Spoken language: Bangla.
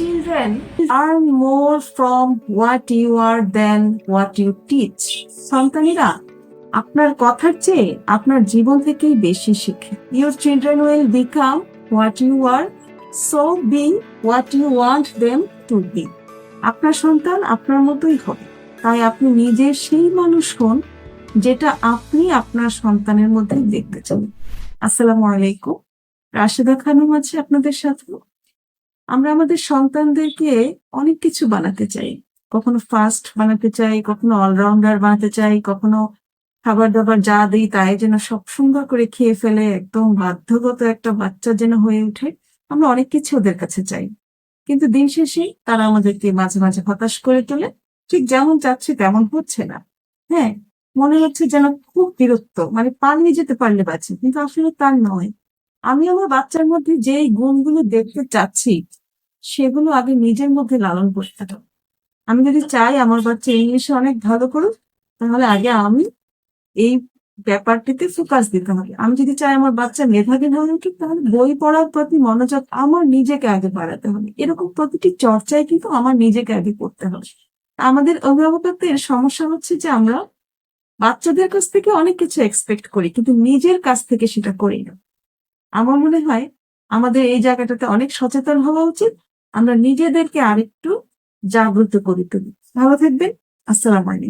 children. Earn more from what you are than what you teach. সন্তানেরা। আপনার কথার চেয়ে আপনার জীবন থেকেই বেশি শিখে। Your children will become what you are so be what you want them to be আপনার সন্তান আপনার মতোই হবে। তাই আপনি নিজে সেই মানুষ হন, যেটা আপনি আপনার সন্তানের মধ্যে দেখতে চান। আসসালামু আলাইকুম। রাশেদা খানম আছে আপনাদের সাথে। আমরা আমাদের সন্তানদেরকে অনেক কিছু বানাতে চাই। কখনো ফাস্ট বানাতে চাই, কখনো অলরাউন্ডার বানাতে চাই, কখনো খাবার দাবার যা দিই তাই যেন সব সুন্দর করে খেয়ে ফেলে, একদম বাধ্যগত একটা বাচ্চা যেন হয়ে ওঠে, আমরা অনেক কিছু ওদের কাছে চাই। কিন্তু দিন শেষে তারা আমাদেরকে মাঝে মাঝে হতাশ করে তোলে, ঠিক যেমন চাচ্ছি তেমন হচ্ছে না। হ্যাঁ মনে হচ্ছে যেন খুব বিরক্ত মানে পালিয়ে যেতে পারলে বাঁচি, কিন্তু আসলে তার নয়। আমি আমার বাচ্চার মধ্যে যেই গুণগুলো দেখতে চাচ্ছি সেগুলো আগে নিজের মধ্যে লালন করতে হবে। আমি যদি চাই আমার বাচ্চা ইংলিশে অনেক ভালো করুক, তাহলে আগে আমি এই ব্যাপারটিতে ফোকাস দিতে হবে। আমি যদি চাই আমার বাচ্চা মেধাবী হয়ে উঠুক, তাহলে বই পড়ার প্রতি মনোযোগ আমার নিজেকে আগে বাড়াতে হবে। এরকম প্রতিটি চর্চায় কিন্তু আমার নিজেকে আগে করতে হবে। আমাদের অভিভাবকত্বের সমস্যা হচ্ছে যে আমরা বাচ্চাদের কাছ থেকে অনেক কিছু এক্সপেক্ট করি, কিন্তু নিজের কাছ থেকে সেটা করি না। আমার মনে হয় আমাদের এই জায়গাটাতে অনেক সচেতন হওয়া উচিত। আমরা নিজেদেরকে আরেকটু জাগ্রত করে তুলি। ভালো থাকবেন। আসসালামু আলাইকুম।